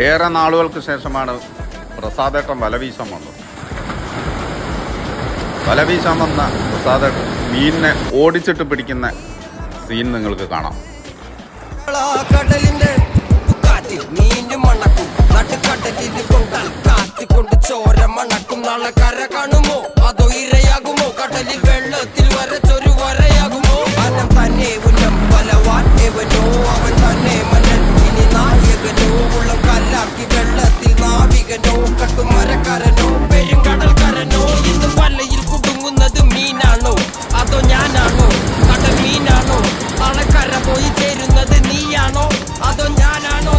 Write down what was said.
ഏറെ നാളുകൾക്ക് ശേഷമാണ് പ്രസാദേട്ടൻ വലവീശം വന്നത്. വലവീശം വന്ന പ്രസാദേട്ടൻ മീനിനെ ഓടിച്ചിട്ട് പിടിക്കുന്ന സീൻ നിങ്ങൾക്ക് കാണാം. കടലിന്റെ മണക്കും നടുക്കടലിൽ കൊണ്ടാൽ ചോര മണക്കും. നാളെ കര നാവികനോ കട്ടുമരക്കാരനോ പെരുങ്കടൽക്കാരനോ ഇന്ന് വലയിൽ കുടുങ്ങുന്നത് മീനാണോ? അതോ ഞാനാണോ? കടൽ മീനാണോ? നാളെ കര പോയി ചേരുന്നത് നീയാണോ? അതോ ഞാനാണോ?